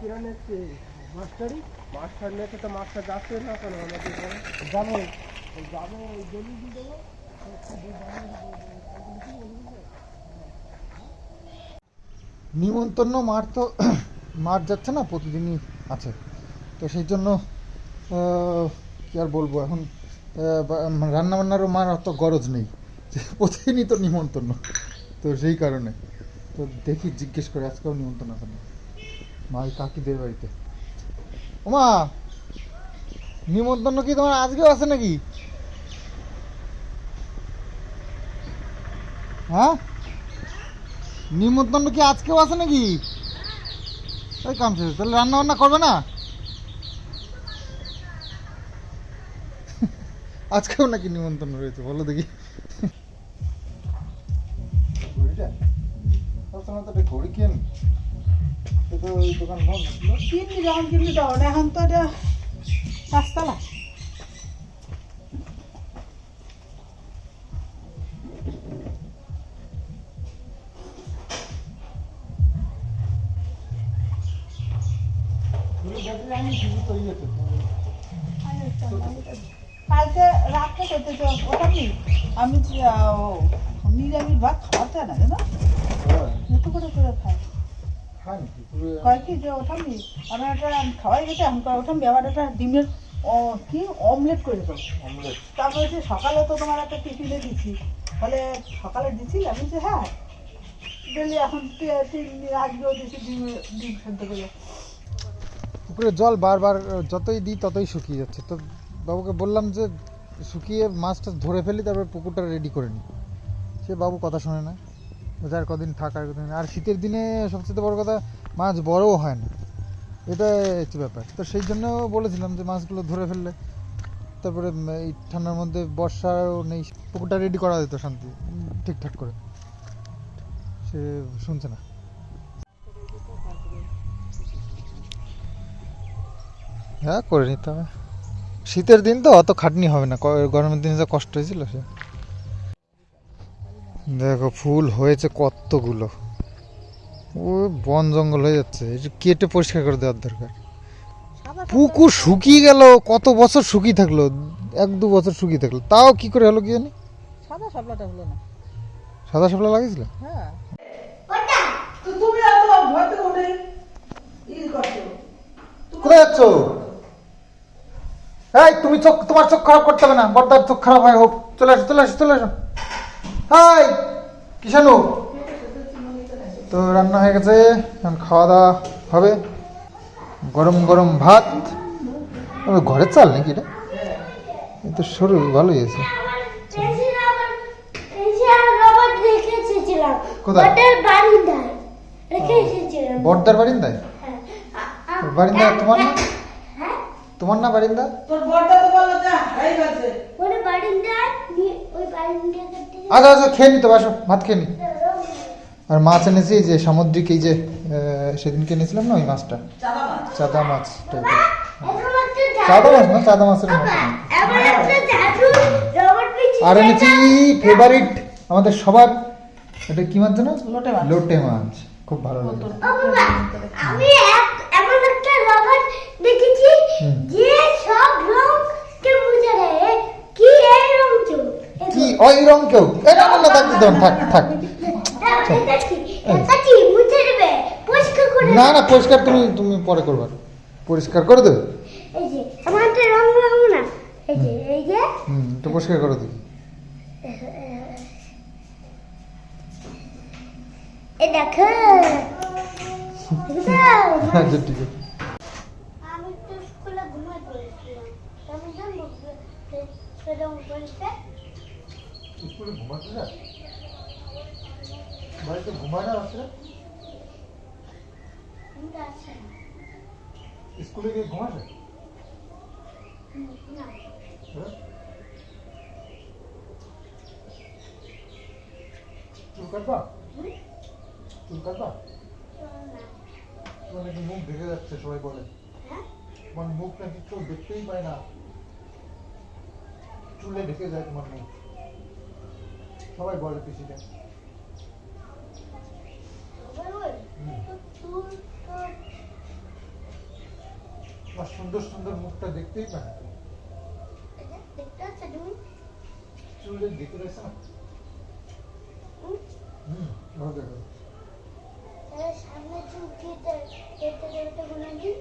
কিরা নিচ্ছে মাস্টারই মাস্টার নিতে তো মাস্টার যাচ্ছে না কেন আমাদের ঘরে? যাবে। ওই যাবে ওই গলি দিয়ে দেবো। নিমন্ত্রণ মার তো মার যাচ্ছে না প্রতিদিনই আছে। তো সেই জন্য আহ, কি আর বলব এখন? রান্না বান্নারও মার অত গরজ নেই। যে প্রতিদিনই তো নিমন্ত্রণ। তো সেই কারণে। তো দেখি জিজ্ঞেস করে আজকেও নিমন্ত্রণ আছে না? মা ওই কাকিদের বাড়িতে ওমা, নিমন্ত্রণ কি তোমার আজকেও আছে নাকি? হ্যাঁ? নিমন্ত্রণ কি আজকেও আছে নাকি? ওই কাম শেষ, তাহলে রান্না বান্না করবে না? আজকেও নাকি নিমন্ত্রণ রয়েছে, বলো দেখি। ঘড়িটা? ঘড়ি কেন। তো ওই দোকান বন্ধ কিনবি যখন কিনবি তখন এখন তো এটা পাঁচতলা আমি দিবি তো কালকে রাত্রে করতে ওটা কি আমি নিরামিষ ভাত খাওয়াতে না জানো? হ্যাঁ, করে করে খাই কয় কি যে ওঠামি আমি একটা খাওয়াই গেছে আমি কয় ওঠামি আবার একটা ডিমের ও, কি অমলেট করে দেবো। অমলেট তারপরে যে সকালে তো তোমার একটা টিফিনে দিচ্ছি বলে সকালে দিচ্ছি আমি যে হ্যাঁ। ডেলি এখন তি- তিন দিন আজকেও দিচ্ছি ডিম ডিম সেদ্ধ করে। পুকুরে জল বারবার যতই দিই ততই শুকিয়ে যাচ্ছে। তো বাবুকে বললাম যে শুকিয়ে মাছটা ধরে ফেলি তারপর পুকুরটা রেডি করে নিই সে বাবু কথা শোনে না। আর কদিন থাকার কদিন আর শীতের দিনে সবচেয়ে বড় কথা, মাছ বড়ও হয় না। এটা হচ্ছে ব্যাপার। তো সেই জন্য বলেছিলাম যে মাছগুলো ধরে ফেললে, তারপরে এই ঠান্ডার মধ্যে বর্ষাও নেই, পুকুরটা রেডি করা যেত শান্তি ঠিকঠাক করে। সে শুনছে না। হ্যাঁ করে নিতে হবে। শীতের দিন তো অত খাটনি হবে না। গরমের দিনে যা কষ্ট হয়েছিল, সে দেখো ফুল হয়েছে কতগুলো। ও বন জঙ্গল হয়ে যাচ্ছে। এটা কেটে পরিষ্কার করে দেওয়ার দরকার। পুকুর শুকিয়ে গেল কত বছর শুকিয়ে থাকল? এক দু বছর শুকিয়ে থাকল। তাও কি করে হলো কি জানি? সাদা সাপলাটা হলো না। সাদা সাপলা লাগিয়েছিল? হ্যাঁ। কোথায় যাচ্ছ? এই তুমি চোখ তোমার চোখ খারাপ করতে হবে না। বর্দার চোখ খারাপ হয় হোক। চলে আসো চলে আসো চলে আসো। হাই কিষানু। তো রান্না হয়ে গেছে এখন খাওয়া দাওয়া হবে। গরম গরম ভাত। ঘরের চাল নাকি এটা? এই তো সরু ভালোই আছে বর্দার বারিন্দায় বারিন্দা তোমার হ্যাঁ তোমার না বারিন্দা? তোর বড়টা তো বলল যে হারাই গেছে ওই বারিন্দায় নি- ওই বারিন্দা করতে আচ্ছা আচ্ছা খেয়ে নিতে বাসো ভাত খেয়ে নি। আর মাছ এনেছি যে সামুদ্রিক এই যে সেদিনকে এনেছিলাম না ওই মাছটা? চাদা মাছ। চাদা মাছ না চাদা মাছের আর এনেছি ফেভারিট আমাদের সবার এটা কি মাছ জানো লোটে মাছ। লোটে মাছ। খুব ভালো লাগে আমি এক- এমন একটা রবার দেখেছি হুম। যে সব রং কে মুছে দেয় কি এই রং চোখ কি ওই রং কেউ? এই না না থাক দিতে থাক থাক। না না পরিষ্কার তুমি তুমি পরে করবে। পরিষ্কার করে দেবে? একটা পরিষ্কার করে দিবি। দেখো। আচ্ছা ঠিক আছে আমি তো স্কুলে ঘুমাই পড়েছিলাম আমি জানব সেরকম বলতে স্কুলে ঘুমাতে যা বাড়িতে ঘুমায় না রাত্রে কিন্তু আছে না। ঘুমাছে না হ্যাঁ? চুল কাটবা? চুল কাটবা? তোমার নাকি মুখ ঢেকে যাচ্ছে সবাই বলে। তোমার মুখ নাকি কেউ দেখতেই পায় না। চুলে ঢেকে যায় তোমার মুখ। সবাই বলে পিসিটা হুম। আর সুন্দর সুন্দর মুখটা দেখতেই পায় দেখতে পাচ্ছ তুমি? চুলের ভিতরে হুম। দেখো। সামনে চুল কেটে কেটে কেটে গুলো দিই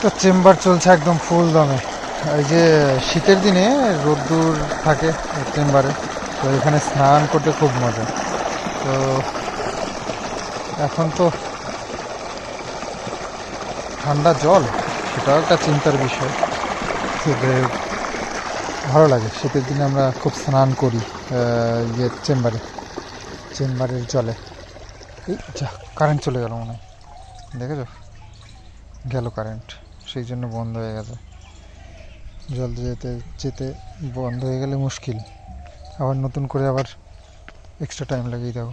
তো চেম্বার চলছে একদম ফুল দমে। এই যে শীতের দিনে রোদ্দুর থাকে চেম্বারে, তো এখানে স্নান করতে খুব মজা। তো এখন তো ঠান্ডা জল, সেটাও একটা চিন্তার বিষয়। ভালো লাগে, শীতের দিনে আমরা খুব স্নান করি ইয়ে চেম্বারে, চেম্বারের জলে। এই যা কারেন্ট চলে গেল মনে হয়। দেখেছ? গেল কারেন্ট সেই জন্য বন্ধ হয়ে গেছে। জল যেতে যেতে বন্ধ হয়ে গেলে মুশকিল। আবার নতুন করে আবার এক্সট্রা টাইম লাগিয়ে দেবো।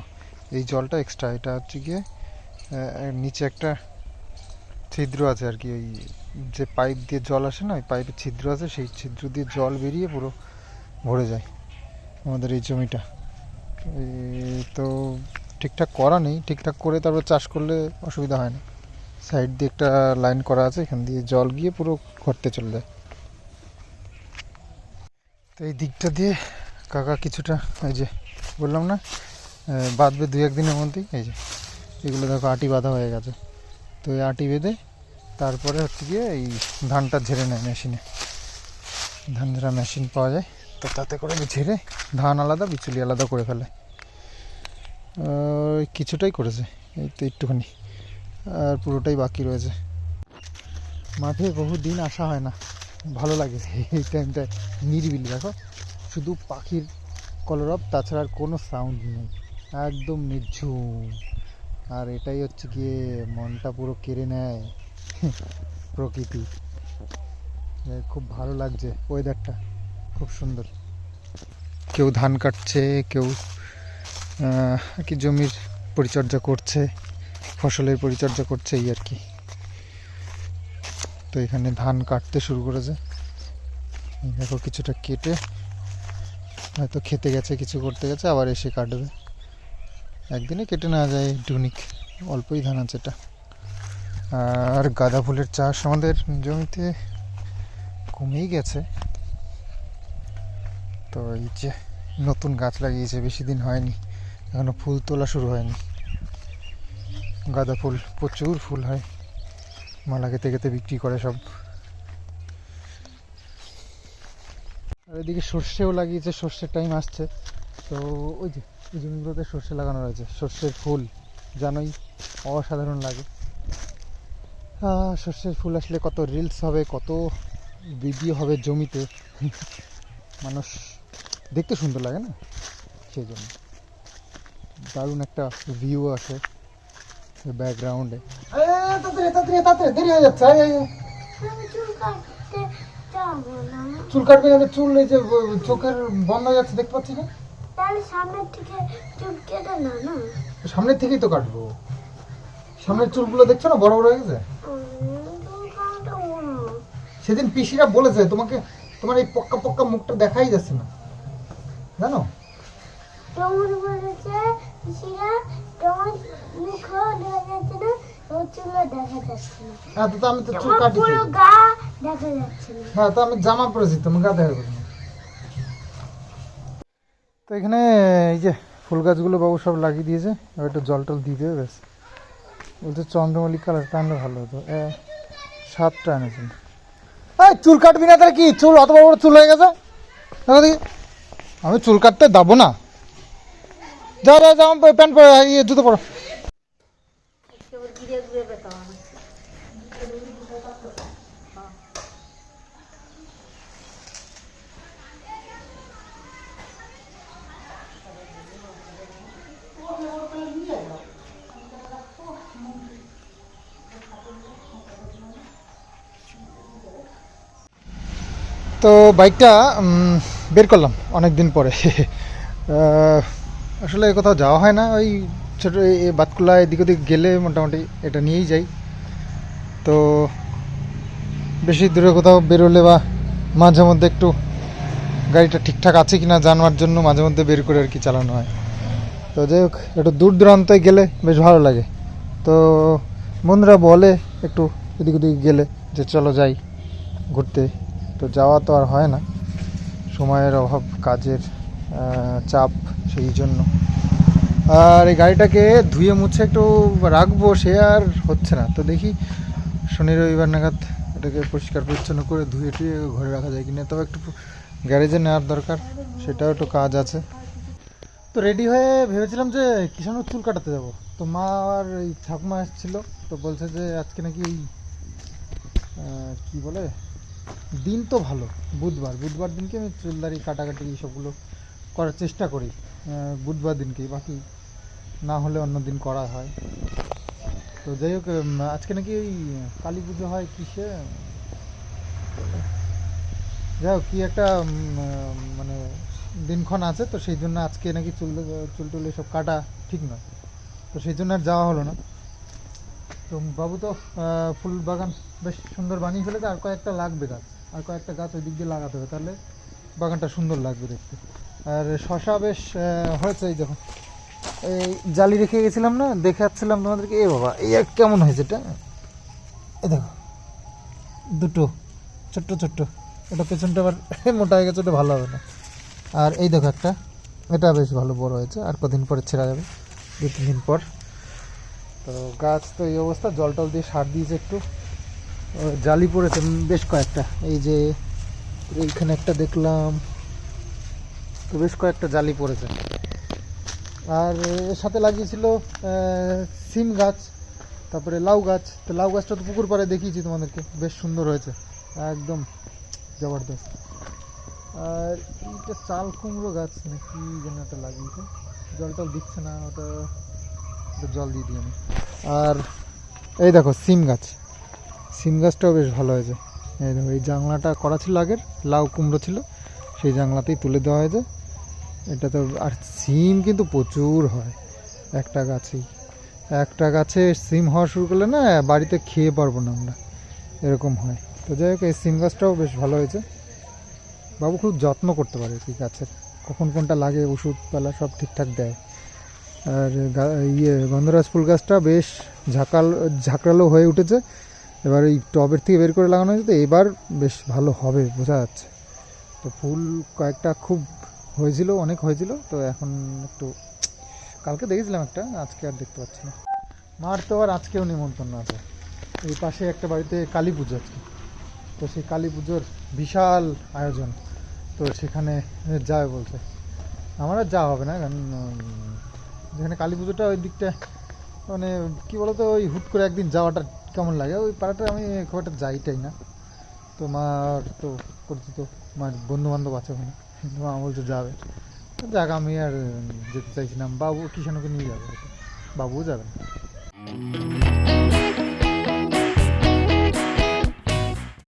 এই জলটা এক্সট্রা এটা হচ্ছে গিয়ে নিচে একটা ছিদ্র আছে আর কি, ওই যে পাইপ দিয়ে জল আসে না, ওই পাইপের ছিদ্র আছে, সেই ছিদ্র দিয়ে জল বেরিয়ে পুরো ভরে যায় আমাদের এই জমিটা। তো ঠিকঠাক করা নেই, ঠিকঠাক করে তারপর চাষ করলে অসুবিধা হয় না। সাইড দিয়ে একটা লাইন করা আছে, এখান দিয়ে জল গিয়ে পুরো ঘরতে চলে যায়। তো এই দিকটা দিয়ে কাকা কিছুটা, এই যে বললাম না বাঁধবে দুই একদিনের মধ্যেই, এই যে, এগুলো দেখো আটি বাঁধা হয়ে গেছে। তো এই আটি বেঁধে তারপরে হচ্ছে গিয়ে এই ধানটা ঝেড়ে নেয় মেশিনে। ধান ঝেড়া মেশিন পাওয়া যায়, তো তাতে করে ঝেড়ে ধান আলাদা, বিচুলি আলাদা করে ফেলে। কিছুটাই করেছে, এই তো একটুখানি, আর পুরোটাই বাকি রয়েছে। মাঠে বহু দিন আসা হয় না। ভালো লাগে এই টাইমটায় নিরিবিলি, দেখো। শুধু পাখির কলরব তাছাড়া আর কোনো সাউন্ড নেই। একদম নির্ঝুম। আর এটাই হচ্ছে গিয়ে মনটা পুরো কেড়ে নেয়, প্রকৃতি। খুব ভালো লাগছে ওয়েদারটা খুব সুন্দর। কেউ ধান কাটছে, কেউ কি জমির পরিচর্যা করছে, ফসলের পরিচর্যা করছে, এই আর কি। তো এখানে ধান কাটতে শুরু করেছে। দেখো কিছুটা কেটে, হয়তো খেতে গেছে, কিছু করতে গেছে, আবার এসে কাটবে। একদিনে কেটে না যায় ডুনিক অল্পই ধান আছে এটা। আর গাঁদা ফুলের চাষ আমাদের জমিতে কমেই গেছে। তো এই যে নতুন গাছ লাগিয়েছে, বেশি দিন হয়নি, এখনও ফুল তোলা শুরু হয়নি। গাঁদা ফুল, প্রচুর ফুল হয়। মালা কেটে কেটে বিক্রি করে সব। আর এদিকে সর্ষেও লাগিয়েছে, সর্ষের টাইম আসছে। তো ওই যে, এই জমিগুলোতে সর্ষে লাগানো রয়েছে, সর্ষের ফুল, জানোই, অসাধারণ লাগে। সর্ষের ফুল আসলে কত রিলস হবে, কত ভিডিও হবে জমিতে। মানুষ দেখতে সুন্দর লাগে না? সেই জন্য। দারুণ একটা ভিউ আসে। ব্যাকগ্রাউন্ডে হয়ে চুল কাটতে না। চুল কাটবে যাবে চুল এই যে চোখের বন্ধ হয়ে যাচ্ছে দেখতে পাচ্ছি না? সামনের থেকে চুল কেটে না না। সামনের থেকেই তো কাটবো। সামনের চুলগুলো দেখছ না বড় বড় হয়ে গেছে? সেদিন পিসিরা বলেছে তোমাকে তোমার এই পক্কা পক্কা মুখটা দেখাই যাচ্ছে না। জানো? কেমন বলেছে? পিসিরা দেখা যাচ্ছে না তোমার চুলও দেখা যাচ্ছে না। হ্যাঁ তো আমি তো চুল তোমার কাটি পুরো গা দেখা যাচ্ছে না। হ্যাঁ তো আমি জামা পরেছি তুমি গা দেখা করি তো এখানে এই যে ফুল গাছগুলো বাবু সব লাগিয়ে দিয়েছে এবার একটু জল টল দিয়ে দেবে ব্যাস। বলছে চন্দ্রমল্লিক কালারটা আনলে ভালো হতো। সাতটা এনেছেন এই চুল কাটবি না তাহলে কি? চুল অত বড় বড় চুল হয়ে গেছে? আমি চুল কাটতে দাবো না। যাও যাও যাও প্যান্ট পরে ইয়ে জুতো পরো। তো বাইকটা বের করলাম অনেক দিন পরে আসলে কোথাও যাওয়া হয় না। ওই ছোটো এই বাতকুলা এদিক ওদিক গেলে মোটামুটি এটা নিয়েই যাই। তো বেশি দূরে কোথাও বেরোলে বা মাঝে মধ্যে একটু গাড়িটা ঠিকঠাক আছে কিনা জানবার জন্য মাঝে মধ্যে বের করে আর কি চালানো হয়। তো যাই হোক, একটু দূর দূরান্তে গেলে বেশ ভালো লাগে। তো বন্ধুরা বলে একটু এদিক ওদিক গেলে যে চলো যাই ঘুরতে। তো যাওয়া তো আর হয় না। সময়ের অভাব, কাজের চাপ সেই জন্য। আর এই গাড়িটাকে ধুয়ে মুছে একটু রাখব, সে আর হচ্ছে না। তো দেখি শনি রবিবার নাগাদ এটাকে পরিষ্কার পরিচ্ছন্ন করে ধুয়ে টুয়ে ঘরে রাখা যায় কিনা। তবে একটু গ্যারেজে নেওয়ার দরকার, সেটাও একটু কাজ আছে। তো রেডি হয়ে ভেবেছিলাম যে কিষানোর চুল কাটাতে যাব। তো মা আর এই ঠাকুমা এসেছিল, তো বলছে যে আজকে নাকি এই কি বলে? দিন তো ভালো, বুধবার। বুধবার দিনকে আমি চুলদারি কাটাকাটি, এইসবগুলো করার চেষ্টা করি বুধবার দিনকে বাকি না হলে অন্য দিন করা হয়। তো যাই হোক আজকে নাকি ওই কালী পুজো হয় কিসে? যাই হোক, কি একটা মানে দিনক্ষণ আছে, তো সেই জন্য আজকে নাকি চুল চুল টুল সব কাটা ঠিক নয়। তো সেই জন্য আর যাওয়া হলো না। তো বাবু তো ফুল বাগান বেশ সুন্দর বানিয়ে ফেলেছে, আর কয়েকটা লাগবে গাছ। আর কয়েকটা গাছ ওই দিক দিয়ে লাগাতে হবে, তাহলে বাগানটা সুন্দর লাগবে দেখতে। আর শশা বেশ হয়েছে এই দেখো এই জালি রেখে গেছিলাম না, দেখাচ্ছিলাম তোমাদেরকে। এ বাবা এই এক কেমন হয়েছে এটা? এই দেখো, দুটো, ছোট্ট ছোট্ট। ওটা পেছনটা আবার মোটা হয়ে গেছে, ওটা ভালো হবে না। আর এই দেখো একটা, এটা বেশ ভালো বড় হয়েছে। আর কদিন পরে ছেড়া যাবে, দু তিন দিন পর। তো গাছ তো এই অবস্থা, জল টল দিয়ে সার দিয়েছে একটু। জালি পড়েছে বেশ কয়েকটা। এই যে এইখানে একটা দেখলাম তো বেশ কয়েকটা জালি পড়েছে। আর এর সাথে লাগিয়েছিল সিম গাছ, তারপরে লাউ গাছ। তো লাউ গাছটা তো পুকুর পাড়ে দেখিয়েছি তোমাদেরকে, বেশ সুন্দর হয়েছে, একদম জবরদস্ত। আর এইটা চাল কুমড়ো গাছ নাকি যেন একটা লাগিয়েছে। জল টল দিচ্ছে না, ওটা জল দিয়ে দিই আমি। আর এই দেখো, সিম গাছ। সিম গাছটাও বেশ ভালো হয়েছে। এই দেখো, এই জাংলাটা করা ছিল আগের, লাউ কুমড়ো ছিল, সেই জাংলাতেই তুলে দেওয়া হয়েছে। এটা তো, আর সিম কিন্তু প্রচুর হয়, একটা গাছেই। একটা গাছে সিম হওয়া শুরু করলে না, বাড়িতে খেয়ে পারব না আমরা। এরকম হয়। তো যাই হোক, এই সিম গাছটাও বেশ ভালো হয়েছে। বাবু খুব যত্ন করতে পারে কি গাছের। কখন কোনটা লাগে ওষুধপালা সব ঠিকঠাক দেয়। আর ইয়ে গন্ধরাজ ফুল গাছটা বেশ ঝাঁকাল, ঝাঁকড়ালো হয়ে উঠেছে। এবার এই টবের থেকে বের করে লাগানো হয়েছে, তো এবার বেশ ভালো হবে, বোঝা যাচ্ছে। তো ফুল কয়েকটা খুব হয়েছিল, অনেক হয়েছিল, তো এখন একটু কালকে দেখেছিলাম একটা, আজকে আর দেখতে পাচ্ছি না। মার তো আর আজকেও নিমন্ত্রণ আছে। এই পাশে একটা বাড়িতে কালী পুজো আজকে। তো সেই কালী পুজোর বিশাল আয়োজন, তো সেখানে যাবে বলছে। আমার আর যাওয়া হবে না, কারণ যেখানে কালী পুজোটা ওই দিকটা মানে কি বলতো, ওই হুট করে একদিন যাওয়াটা কেমন লাগে? ওই পাড়াটা আমি খুব একটা যাইটাই না। তো মার তো, পরিচিত, মার বন্ধু বান্ধব আছে ওখানে। কিন্তু মা বলছে, যাবে। যাক, আমি আর যেতে চাইছিলাম। বাবু কিষানকে নিয়ে যাবে। বাবুও যাবে